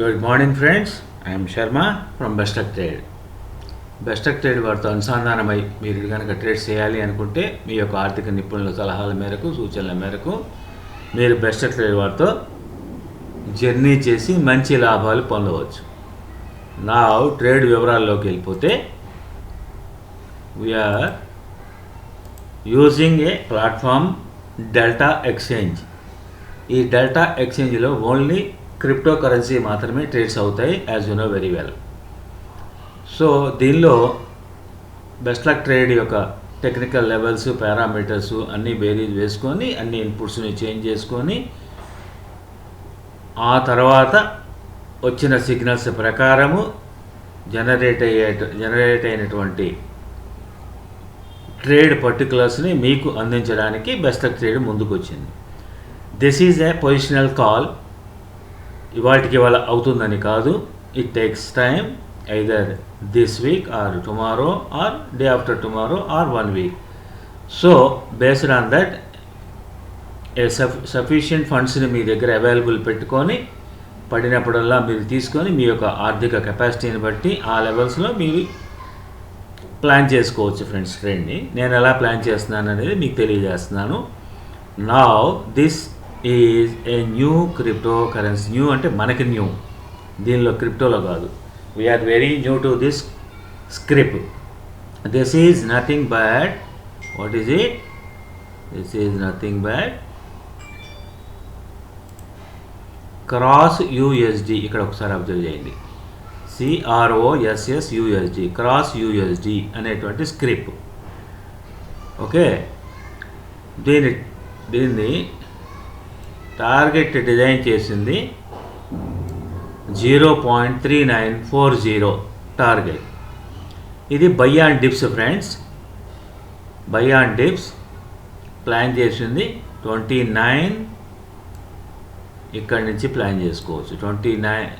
Good morning friends I'm Sharma from best luck trade best luck trade వారితో అనుసంధానమై మీరు కనుక ట్రేడ్ చేయాలి అనుకుంటే మీ యొక్క ఆర్థిక నిపుణుల సలహాల మేరకు సూచనల మేరకు మీరు బెస్టక్ ట్రేడ్ వారితో జర్నీ చేసి మంచి లాభాలు పొందవచ్చు. నా ట్రేడ్ వివరాల్లోకి వెళ్ళిపోతే we're using a platform delta exchange ఈ డెల్టా ఎక్స్చేంజ్లో ఓన్లీ క్రిప్టో కరెన్సీ మాత్రమే ట్రేడ్స్ అవుతాయి as you know very well so దీనిలో బెస్ట్ లక్ ట్రేడ్ యొక్క టెక్నికల్ లెవెల్స్ పారామీటర్స్ అన్నీ బేరీజ్ వేసుకొని అన్ని ఇన్పుట్స్ని చేంజ్ చేసుకొని ఆ తర్వాత వచ్చిన సిగ్నల్స్ ప్రకారము జనరేట్ అయ్యే జనరేట్ అయినటువంటి ట్రేడ్ పర్టికులర్స్ని మీకు అందించడానికి బెస్ట్ లక్ ట్రేడ్ ముందుకు వచ్చింది this is a positional call ఇవాటికి ఇవాళ అవుతుందని కాదు. It takes time either this week or tomorrow or day after tomorrow or one week so based on that a suf sufficient ఫండ్స్ని మీ దగ్గర అవైలబుల్ పెట్టుకొని పడినప్పుడల్లా మీరు తీసుకొని మీ యొక్క ఆర్థిక కెపాసిటీని బట్టి ఆ లెవెల్స్లో మీరు ప్లాన్ చేసుకోవచ్చు ఫ్రెండ్స్ ట్రైన్ని నేను ఎలా ప్లాన్ చేస్తున్నాను అనేది మీకు తెలియజేస్తున్నాను. నా this is a new crypto currency new అంటే మనకి న్యూ దీనిలో క్రిప్టోలో కాదు. We're very new to this script this is nothing bad what is it this is nothing bad cross USD ఇక్కడ ఒకసారి అబ్జర్వ్ చేయండి. C R O S S USD cross USD అనేటువంటి script okay దీని దీన్ని target design చేసింది zero point three nine four zero target. ఇది buy on dips friends. Buy on dips plan చేసింది twenty nine ఇక్కడి నుంచి ప్లాన్ చేసుకోవచ్చు. Twenty nine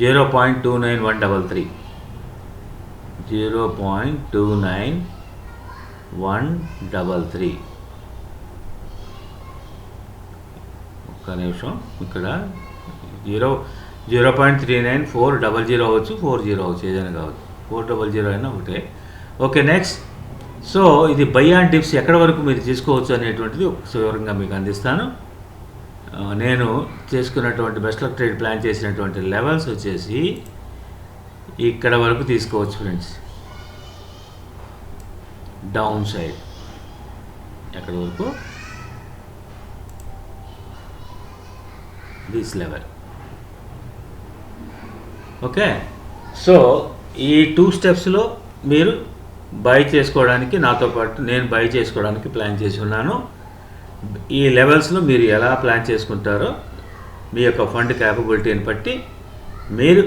zero point two nine one double three. Zero point two nine one double three. ఒక్క నిమిషం. ఇక్కడ zero zero point three nine four double zero అవ్వచ్చు four zero అవ్వచ్చు ఏదైనా కావచ్చు. ఫోర్ డబల్ జీరో అయినా ఒకటే. Okay next. సో ఇది బయ్యాన్ టిప్స్ ఎక్కడ వరకు మీరు తీసుకోవచ్చు అనేటువంటిది ఒక వివరంగా మీకు అందిస్తాను. నేను చేసుకున్నటువంటి బెస్ట్ లక్ ట్రేడ్ ప్లాన్ చేసినటువంటి లెవెల్స్ వచ్చేసి ఇక్కడ వరకు తీసుకోవచ్చు ఫ్రెండ్స్. Down side. ఎక్కడ వరకు? దిస్ లెవెల్ ఓకే సో ఈ టూ స్టెప్స్లో మీరు బై చేసుకోవడానికి నాతో పాటు నేను బై చేసుకోవడానికి ప్లాన్ చేసి ఉన్నాను. ఈ లెవెల్స్లో మీరు ఎలా ప్లాన్ చేసుకుంటారో మీ యొక్క ఫండ్ క్యాపబిలిటీని బట్టి మీరు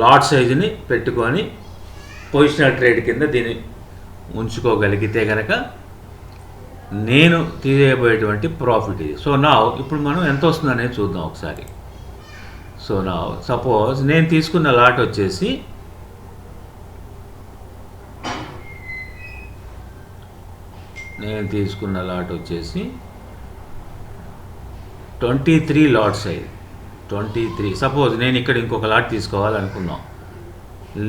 లాట్ సైజుని పెట్టుకొని పొజిషనల్ ట్రేడ్ కింద దీన్ని ఉంచుకోగలిగితే కనుక నేను తీయబోయేటువంటి ప్రాఫిట్ ఇది. సో నా ఇప్పుడు మనం ఎంత వస్తుందనేది చూద్దాం ఒకసారి. సో నా సపోజ్ నేను తీసుకున్న లాట్ వచ్చేసి నేను తీసుకున్న లాట్ వచ్చేసి ట్వంటీ త్రీ లాట్స్ అయ్యి ట్వంటీ త్రీ సపోజ్ నేను ఇక్కడ ఇంకొక lot తీసుకోవాలనుకున్నాం.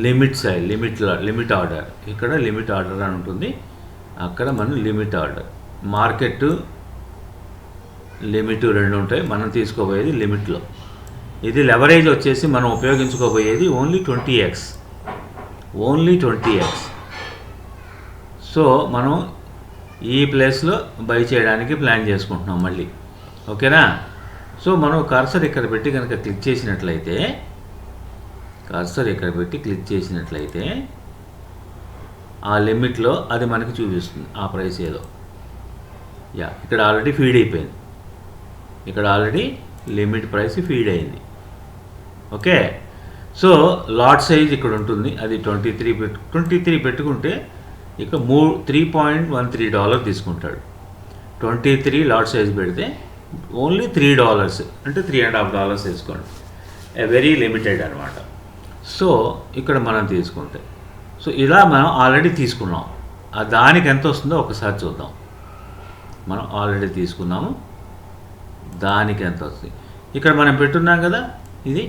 Limit size limit limit order ఇక్కడ లిమిట్ ఆర్డర్ అని ఉంటుంది. అక్కడ మనం లిమిట్ ఆర్డర్ మార్కెట్ లిమిట్ రెండు ఉంటాయి. మనం తీసుకోబోయేది లిమిట్లో ఇది లెవరేజ్ వచ్చేసి మనం ఉపయోగించుకోబోయేది only twenty X. Only twenty X. So మనం ఈ ప్లేస్లో బై చేయడానికి ప్లాన్ చేసుకుంటున్నాం మళ్ళీ. ఓకేనా? సో మనం కర్సర్ ఇక్కడ పెట్టి కనుక క్లిక్ చేసినట్లయితే కర్సర్ ఇక్కడ పెట్టి క్లిక్ చేసినట్లయితే ఆ లిమిట్లో అది మనకి చూపిస్తుంది ఆ ప్రైస్ ఏదో. యా ఇక్కడ ఆల్రెడీ ఫీడ్ అయిపోయింది. ఇక్కడ ఆల్రెడీ లిమిట్ ప్రైస్ ఫీడ్ అయింది. ఓకే? సో లాట్ సైజ్ ఇక్కడ ఉంటుంది. అది ట్వంటీ త్రీ పెట్టు ట్వంటీ త్రీ పెట్టుకుంటే ఇక మూ three point one three dollar తీసుకుంటాడు. ట్వంటీ త్రీ లాట్ సైజ్ పెడితే ఓన్లీ త్రీ డాలర్స్ అంటే త్రీ అండ్ హాఫ్ డాలర్స్ తీసుకోండి వెరీ లిమిటెడ్ అనమాట సో ఇక్కడ మనం తీసుకుంటే. సో ఇలా మనం ఆల్రెడీ తీసుకున్నాం. దానికి ఎంత వస్తుందో ఒకసారి చూద్దాం. మనం ఆల్రెడీ తీసుకున్నాము. దానికి ఎంత వస్తుంది? ఇక్కడ మనం పెట్టున్నాం కదా ఇది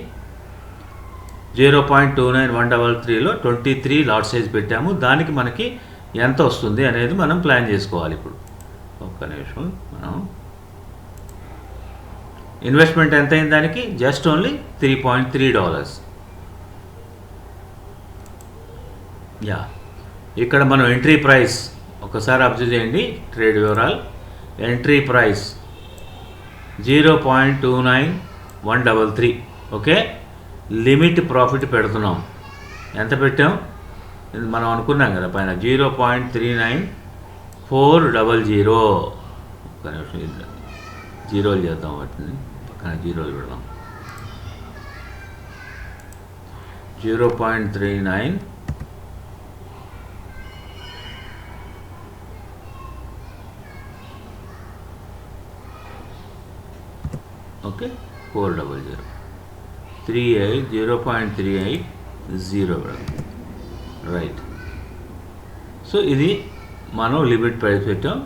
zero point two nine one double త్రీలో ట్వంటీ త్రీ లాట్ సైజ్ పెట్టాము. దానికి మనకి ఎంత వస్తుంది అనేది మనం ప్లాన్ చేసుకోవాలి ఇప్పుడు. ఒక్క నిమిషం మనం ఇన్వెస్ట్మెంట్ ఎంత అయింది దానికి? Just only three point three dollars yeah ఇక్కడ మనం ఎంట్రీ ప్రైస్ ఒకసారి అబ్జర్వ్ చేయండి ట్రేడ్ వివరాలు. Entry price zero point two nine one double three okay limit profit పెడుతున్నాం. ఎంత పెట్టాం? మనం అనుకున్నాం కదా పైన zero point three nine four double zero ఒక్క నిమిషం జీరోలు చేద్దాం వాటిని. పక్కన జీరోలు పెడదాం. Zero point three nine okay four double zero three eight zero point three eight zero right so ఇది మనం లిమిట్ ప్రైస్ పెట్టాం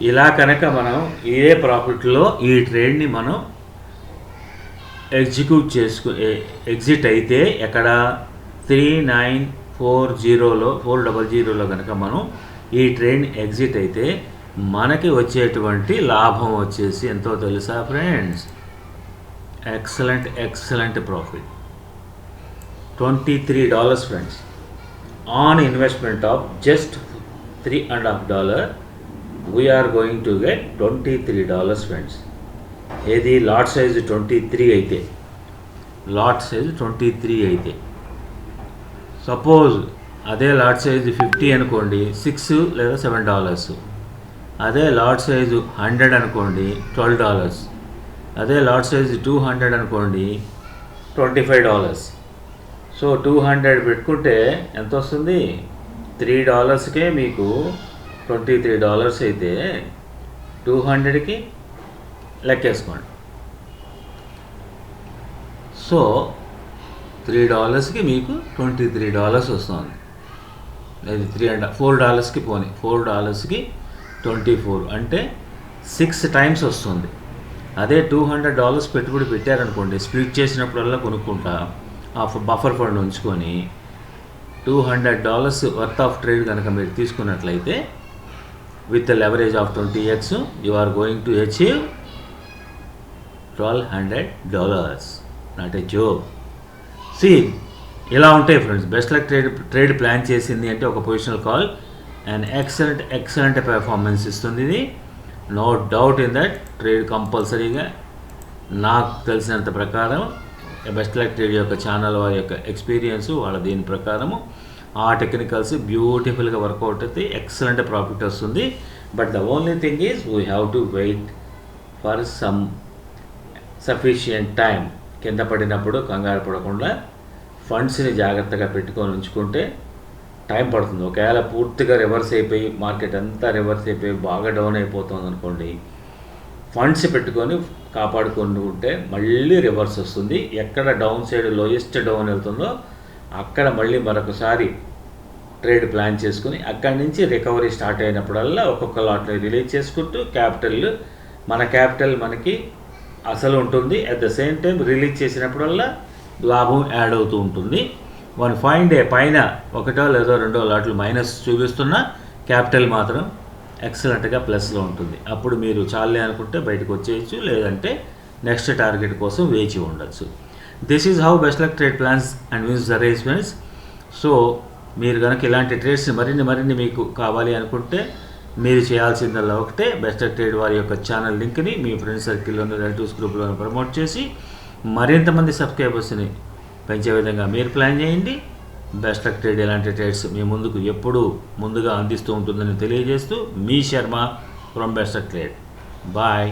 ఇలా కనుక మనం ఇదే ప్రాఫిట్లో ఈ ట్రేడ్ని మనం ఎగ్జిక్యూట్ చేసుకు ఎగ్జిట్ అయితే ఎక్కడ త్రీ నైన్ ఫోర్ జీరోలో ఫోర్ డబల్ జీరోలో కనుక మనం ఈ ట్రైన్ ఎగ్జిట్ అయితే మనకి వచ్చేటువంటి లాభం వచ్చేసి ఎంతో తెలుసా friends excellent excellent profit twenty three dollars friends on investment of just three and half dollar we're going to get twenty three dollars friends ఏది లాట్ సైజ్ ట్వంటీ త్రీ అయితే లాట్ సైజ్ ట్వంటీ త్రీ అయితే. Suppose అదే lot size fifty అనుకోండి six లేదా seven dollars అదే lot size hundred అనుకోండి twelve dollars. అదే lot size two hundred అనుకోండి twenty five dollars. So two hundred పెట్టుకుంటే ఎంత వస్తుంది? త్రీ డాలర్స్కే మీకు ట్వంటీ త్రీ డాలర్స్ అయితే టూ హండ్రెడ్కి లెక్కేసుకోండి. సో త్రీ డాలర్స్కి మీకు ట్వంటీ త్రీ డాలర్స్ వస్తుంది. అది త్రీ అండ్ ఫోర్ డాలర్స్కి పోనీ ఫోర్ డాలర్స్కి ట్వంటీ ఫోర్ అంటే సిక్స్ టైమ్స్ వస్తుంది. అదే టూ హండ్రెడ్ డాలర్స్ పెట్టుబడి పెట్టారనుకోండి స్ప్లిట్ చేసినప్పుడల్లా కొనుక్కుంటా ఆ బఫర్ ఫండ్ ఉంచుకొని two hundred dollars worth of trade కనుక మీరు తీసుకున్నట్లయితే with leverage of twenty X you are going to achieve twelve hundred dollars. Not a job C ఇలా ఉంటాయి friends. Best luck trade trade plan చేసింది అంటే ఒక positional call. And excellent excellent performance ఇస్తుంది ఇది. No doubt in that trade కంపల్సరీగా నాకు తెలిసినంత ప్రకారం బెస్ట్ లైక్ ట్రేడ్ యొక్క ఛానల్ వారి యొక్క ఎక్స్పీరియన్స్ వాళ్ళ దీని ప్రకారము. ఆ టెక్నికల్స్ బ్యూటిఫుల్గా వర్కౌట్ అయితే ఎక్సలెంట్ ప్రాఫిట్ వస్తుంది. But the only thing is we have to wait for some sufficient time కింద పడినప్పుడు కంగారు పడకుండా ఫండ్స్ని జాగ్రత్తగా పెట్టుకొని ఉంచుకుంటే టైం పడుతుంది. ఒకవేళ పూర్తిగా రివర్స్ అయిపోయి మార్కెట్ అంతా రివర్స్ అయిపోయి బాగా డౌన్ అయిపోతుంది అనుకోండి ఫండ్స్ పెట్టుకొని కాపాడుకొని ఉంటే మళ్ళీ రివర్స్ వస్తుంది. ఎక్కడ డౌన్ సైడ్ లోయెస్ట్ డౌన్ వెళ్తుందో అక్కడ మళ్ళీ మరొకసారి ట్రేడ్ ప్లాన్ చేసుకుని అక్కడి నుంచి రికవరీ స్టార్ట్ అయినప్పుడల్లా ఒక్కొక్క లాట్ని రిలీజ్ చేసుకుంటూ క్యాపిటల్ మన క్యాపిటల్ మనకి అసలు ఉంటుంది. At the same time release చేసినప్పుడల్లా లాభం యాడ్ అవుతూ ఉంటుంది. వన్ ఫైవ్ డే పైన ఒకటో లేదో రెండో లాట్లు మైనస్ చూపిస్తున్నా క్యాపిటల్ మాత్రం ఎక్సలెంట్గా ప్లస్లో ఉంటుంది. అప్పుడు మీరు చాలే అనుకుంటే బయటకు వచ్చేయచ్చు లేదంటే నెక్స్ట్ టార్గెట్ కోసం వేచి ఉండొచ్చు. This is how best luck trade plans and wins arrangements so మీరు కనుక ఇలాంటి ట్రేడ్స్ మరిన్ని మరిన్ని మీకు కావాలి అనుకుంటే మీరు చేయాల్సిందల్లా ఒకటే. బెస్ట్ ట్రేడ్ వారి యొక్క ఛానల్ లింక్ని మీ ఫ్రెండ్ సర్కిల్లోని రిలేటివ్స్ గ్రూప్లోని ప్రమోట్ చేసి మరింత మంది సబ్స్క్రైబర్స్ని పెంచే విధంగా మీరు ప్లాన్ చేయండి. బెస్ట్ ట్రేడ్ ఇలాంటి ట్రేడ్స్ మీ ముందుకు ఎప్పుడూ ముందుగా అందిస్తూ ఉంటుందని తెలియజేస్తూ మీ Sharma from best trade bye